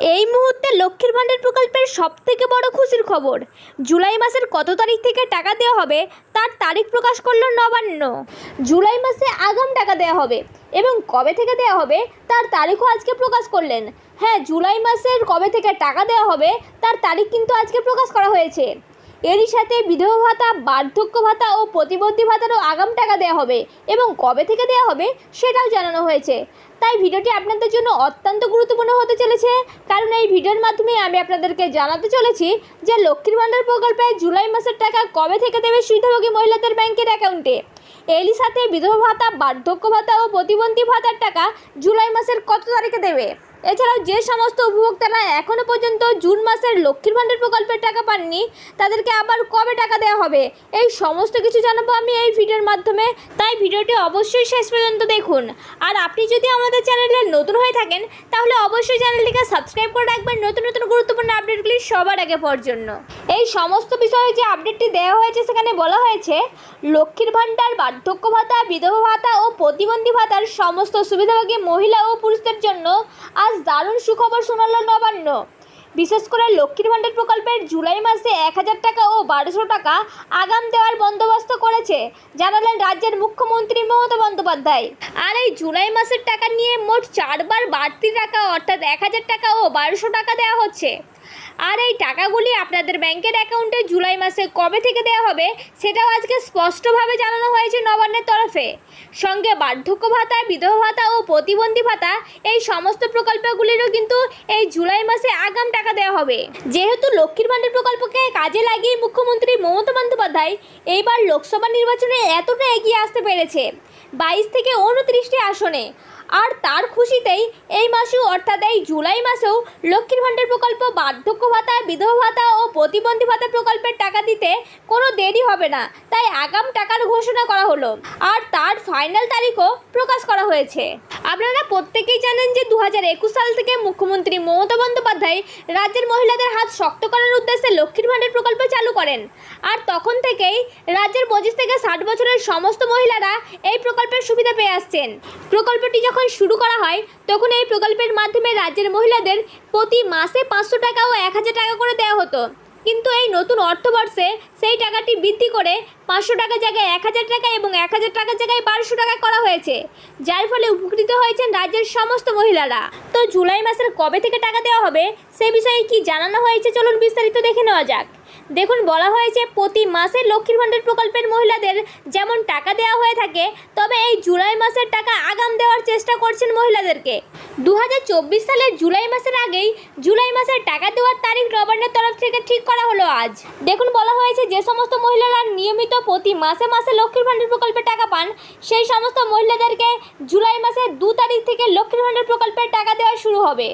এই মুহূর্তে লক্ষ্মীর ভাণ্ডার প্রকল্পের সব থেকে বড় খুশির খবর। জুলাই মাসের কত তারিখ থেকে টাকা দেওয়া হবে তার তারিখ প্রকাশ করল নবান্ন। জুলাই মাসে আগাম টাকা দেওয়া হবে এবং কবে থেকে দেওয়া হবে তার তারিখও আজকে প্রকাশ করলেন। হ্যাঁ জুলাই মাসের কবে থেকে টাকা দেওয়া হবে তার তারিখ কিন্তু আজকে প্রকাশ করা হয়েছে। এরই সাথে বিধবা ভাতা, বার্ধক্য ভাতা ও প্রতিবন্ধী ভাতারও আগাম টাকা দেওয়া হবে এবং কবে থেকে দেওয়া হবে সেটাও জানানো হয়েছে। তাই ভিডিওটি আপনাদের জন্য অত্যন্ত গুরুত্বপূর্ণ হতে চলেছে। কারণ এই ভিডিওর মাধ্যমে আমি আপনাদেরকে জানাতে চলেছি যে লক্ষ্মীর ভাণ্ডার প্রকল্পে জুলাই মাসের টাকা কবে থেকে দেবে সুবিধাভোগী মহিলাদের ব্যাংকের অ্যাকাউন্টে? এরই সাথে বিধবা ভাতা, বার্ধক্য ভাতা ও প্রতিবন্ধী ভাতার টাকা জুলাই মাসের কত তারিখে দেবে? এছাড়াও যে সমস্ত উপভোক্তারা এখনও পর্যন্ত জুন মাসের লক্ষ্মীর ভাণ্ডার প্রকল্পের টাকা পাননি, তাদেরকে আবার কবে টাকা দেওয়া হবে? এই সমস্ত কিছু জানাব আমি এই ভিডিওর মাধ্যমে। তাই ভিডিওটি অবশ্যই শেষ পর্যন্ত দেখুন। আর আপনি যদি আমাদের চ্যানেলে নতুন হয়ে থাকেন, তাহলে অবশ্যই চ্যানেলটিকে সাবস্ক্রাইব করে রাখবেন নতুন নতুন গুরুত্বপূর্ণ আপডেটগুলি সবার আগে পাওয়ার জন্য। এই সমস্ত বিষয়ে যে আপডেটটি দেওয়া হয়েছে, সেখানে বলা হয়েছে, লক্ষ্মীর ভাণ্ডার, বার্ধক্য ভাতা, বিধবা ভাতা ও প্রতিবন্ধী ভাতার সমস্ত সুবিধাভোগী মহিলা ও পুরুষদের জন্য আজ দারুণ সুখবর শোনাল নবান্ন। বিশেষ করে লক্ষ্মীর ভাণ্ডার প্রকল্পের জুলাই মাসে এক হাজার টাকা ও বারোশো টাকা আগাম দেওয়ার বন্দোবস্ত করেছে। জানালেন রাজ্যের মুখ্যমন্ত্রী মমতা বন্দ্যোপাধ্যায়। আর এই জুলাই মাসের টাকা নিয়ে মোট চারবার বাড়তি টাকা, অর্থাৎ এক হাজার টাকা ও বারোশো টাকা দেওয়া হচ্ছে। আর এই টাকাগুলি আপনাদের ব্যাংকের অ্যাকাউন্টে জুলাই মাসে কবে থেকে দেওয়া হবে, সেটাও আজকে স্পষ্টভাবে জানানো হয়েছে নবান্নের তরফে। সঙ্গে বার্ধক্য ভাতা, বিধবা ভাতা ও প্রতিবন্ধী ভাতা, এই সমস্ত প্রকল্পগুলিরও কিন্তু এই জুলাই মাসে আগাম টাকা দেওয়া হবে। যেহেতু লক্ষ্মীর ভাণ্ডার প্রকল্পকে কাজে লাগিয়ে মুখ্যমন্ত্রী মমতা বন্দ্যোপাধ্যায় এইবার লোকসভা নির্বাচনে এতটা এগিয়ে আসতে পেরেছে, বাইশ থেকে উনত্রিশটি আসনে। আর তার খুশিতেই এই মাসেও অর্থাৎ এই জুলাই মাসেও লক্ষ্মীর ভাণ্ডার প্রকল্প বার্ধক্য ভাতা, বিধবা ভাতা ও প্রতিবন্ধী ভাতা প্রকল্পের টাকা দিতে কোনো দেরি হবে না, তাই আগাম টাকার ঘোষণা করা হলো। আর তার ফাইনাল তারিখও প্রকাশ করা হয়েছে। আপনারা প্রত্যেকেই জানেন যে দু হাজার একুশ সাল থেকে মুখ্যমন্ত্রী মমতা বন্দ্যোপাধ্যায় রাজ্যের মহিলাদের হাত শক্ত করার উদ্দেশ্যে লক্ষ্মীর ভাণ্ডার প্রকল্প চালু করেন। আর তখন থেকেই রাজ্যের পঁচিশ থেকে ষাট বছরের সমস্ত মহিলারা এই প্রকল্পের সুবিধা পেয়ে আসছেন। প্রকল্পটি যখন শুরু করা হয়, তখন এই প্রকল্পের মাধ্যমে রাজ্যের মহিলাদের প্রতি মাসে পাঁচশো টাকা ও এক হাজার টাকা করে দেওয়া হতো। কিন্তু এই নতুন অর্থবর্ষে সেই টাকাটি বৃদ্ধি করে পাঁচশো টাকা জায়গায় এক হাজার টাকা এবং এক হাজার টাকার জায়গায় বারোশো টাকা করা হয়েছে, যার ফলে উপকৃত হয়েছেন রাজ্যের সমস্ত মহিলারা। তো জুলাই মাসের কবে থেকে টাকা দেওয়া হবে, সে বিষয়ে কি জানানো হয়েছে? চলুন বিস্তারিত দেখে নেওয়া যাক। দেখুন, বলা হয়েছে প্রতি মাসে লক্ষ্মীর ভাণ্ডার প্রকল্পের মহিলাদের যেমন টাকা দেওয়া হয়ে থাকে, তবে এই জুলাই মাসের টাকা আগাম দেওয়ার চেষ্টা করছেন মহিলাদেরকে। দু হাজার চব্বিশ সালের জুলাই মাসের আগেই জুলাই মাসের টাকা দেওয়ার তারিখ নবান্নের তরফ থেকে ঠিক করা হলো আজ। দেখুন, বলা হয়েছে যে সমস্ত মহিলারা নিয়মিত প্রতি মাসে মাসে লক্ষ্মীর ভাণ্ডার প্রকল্পের টাকা পান, সেই সমস্ত মহিলাদেরকে জুলাই মাসের দু তারিখ থেকে লক্ষ্মীর ভাণ্ডার প্রকল্পের টাকা দেওয়া শুরু হবে।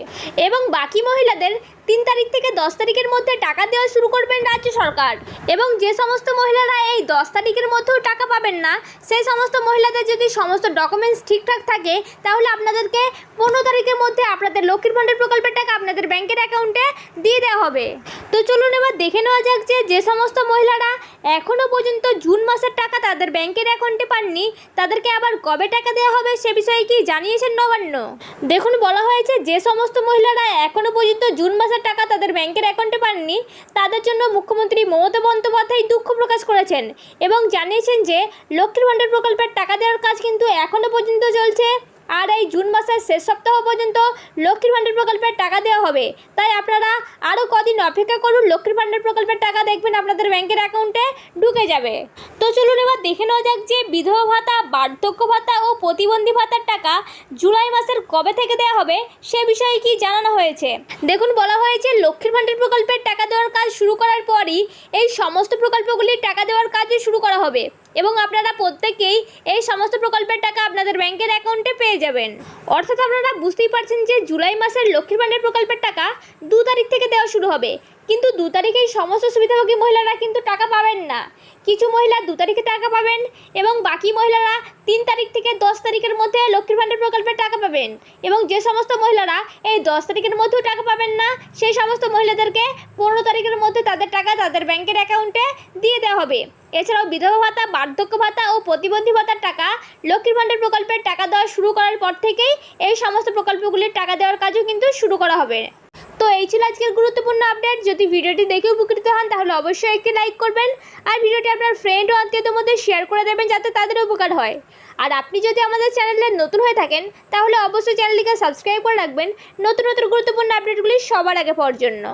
এবং বাকি মহিলাদের তিন তারিখ থেকে দশ তারিখের মধ্যে টাকা দেওয়া শুরু করবেন রাজ্য সরকার। এবং যে সমস্ত মহিলারা এই দশ তারিখের মধ্যেও টাকা পাবেন না, সেই সমস্ত মহিলাদের যদি সমস্ত ডকুমেন্টস ঠিকঠাক থাকে, তাহলে আপনাদেরকে পনেরো তারিখের মধ্যে আপনাদের লক্ষ্মীর ভাণ্ডার প্রকল্পের টাকা আপনাদের ব্যাংকের অ্যাকাউন্টে দিয়ে দেওয়া হবে। তো চলুন এবার দেখে নেওয়া যাক যে যে সমস্ত মহিলারা এখনও পর্যন্ত জুন মাসের টাকা তাদের ব্যাংকের অ্যাকাউন্টে পাননি। তাদেরকে আবার কবে টাকা দেওয়া হবে সে বিষয়ে কি জানিয়েছেন নবান্ন? দেখুন, বলা হয়েছে যে সমস্ত মহিলারা এখনও পর্যন্ত জুন মাসের টাকা তাদের ব্যাংকের অ্যাকাউন্টে পাননি। তাদের জন্য মুখ্যমন্ত্রী মমতা বন্দ্যোপাধ্যায় দুঃখ প্রকাশ করেছেন এবং জানিয়েছেন যে লক্ষ্মীর ভাণ্ডার প্রকল্পের টাকা দেওয়ার কাজ কিন্তু এখনও পর্যন্ত চলছে। আর এই জুন মাসের শেষ সপ্তাহ পর্যন্ত লক্ষ্মীর ভাণ্ডার প্রকল্পের টাকা দেওয়া হবে। তাই আপনারা আরও কদিন অপেক্ষা করুন, লক্ষ্মীর ভাণ্ডার প্রকল্পের টাকা দেখবেন আপনাদের ব্যাংকের অ্যাকাউন্টে ঢুকে যাবে। তো চলুন এবার দেখে নেওয়া যাক যে বিধবা ভাতা, বার্ধক্য ভাতা ও প্রতিবন্ধী ভাতার টাকা জুলাই মাসের কবে থেকে দেওয়া হবে সে বিষয়ে কি জানানো হয়েছে? দেখুন, বলা হয়েছে লক্ষ্মীর ভাণ্ডার প্রকল্পের টাকা দেওয়ার কাজ শুরু করার পরই এই সমস্ত প্রকল্পগুলির টাকা দেওয়ার কাজও শুরু করা হবে। এবং আপনারা প্রত্যেকেই এই সমস্ত প্রকল্পের টাকা আপনাদের ব্যাংকের অ্যাকাউন্টে পেয়ে যাবেন। অর্থাৎ আপনারা বুঝতেই পারছেন যে জুলাই মাসের লক্ষ্মীর ভাণ্ডার প্রকল্পের টাকা দু তারিখ থেকে দেওয়া শুরু হবে। কিন্তু দু তারিখে এই সমস্ত সুবিধাভোগী মহিলারা কিন্তু টাকা পাবেন না। কিছু মহিলা দু তারিখে টাকা পাবেন এবং বাকি মহিলারা তিন তারিখ থেকে দশ তারিখের মধ্যে লক্ষ্মীর ভাণ্ডার প্রকল্পের টাকা পাবেন। এবং যে সমস্ত মহিলারা এই দশ তারিখের মধ্যেও টাকা পাবেন না, সেই সমস্ত মহিলাদেরকে পনেরো তারিখের মধ্যে তাদের টাকা তাদের ব্যাংকের অ্যাকাউন্টে দিয়ে দেওয়া হবে। এছাড়াও বিধবা ভাতা, বার্ধক্য ভাতা ও প্রতিবন্ধী ভাতার টাকা লক্ষ্মীর ভাণ্ডার প্রকল্পের টাকা দেওয়া শুরু করার পর থেকেই এই সমস্ত প্রকল্পগুলির টাকা দেওয়ার কাজও কিন্তু শুরু করা হবে। তো এই ছিল আজকের গুরুত্বপূর্ণ আপডেট যদি ভিডিওটি দেখে উপকৃত হন, তাহলে অবশ্যই একটি লাইক করবেন আর ভিডিওটি আপনার ফ্রেন্ড ও আত্মীয়দের মধ্যে শেয়ার করে দেবেন যাতে তাদের উপকার হয়। আর আপনি যদি আমাদের চ্যানেলে নতুন হয়ে থাকেন, তাহলে অবশ্যই চ্যানেলটিকে সাবস্ক্রাইব করে রাখবেন। নতুন নতুন গুরুত্বপূর্ণ আপডেটগুলি সবার আগে পাওয়ার জন্য।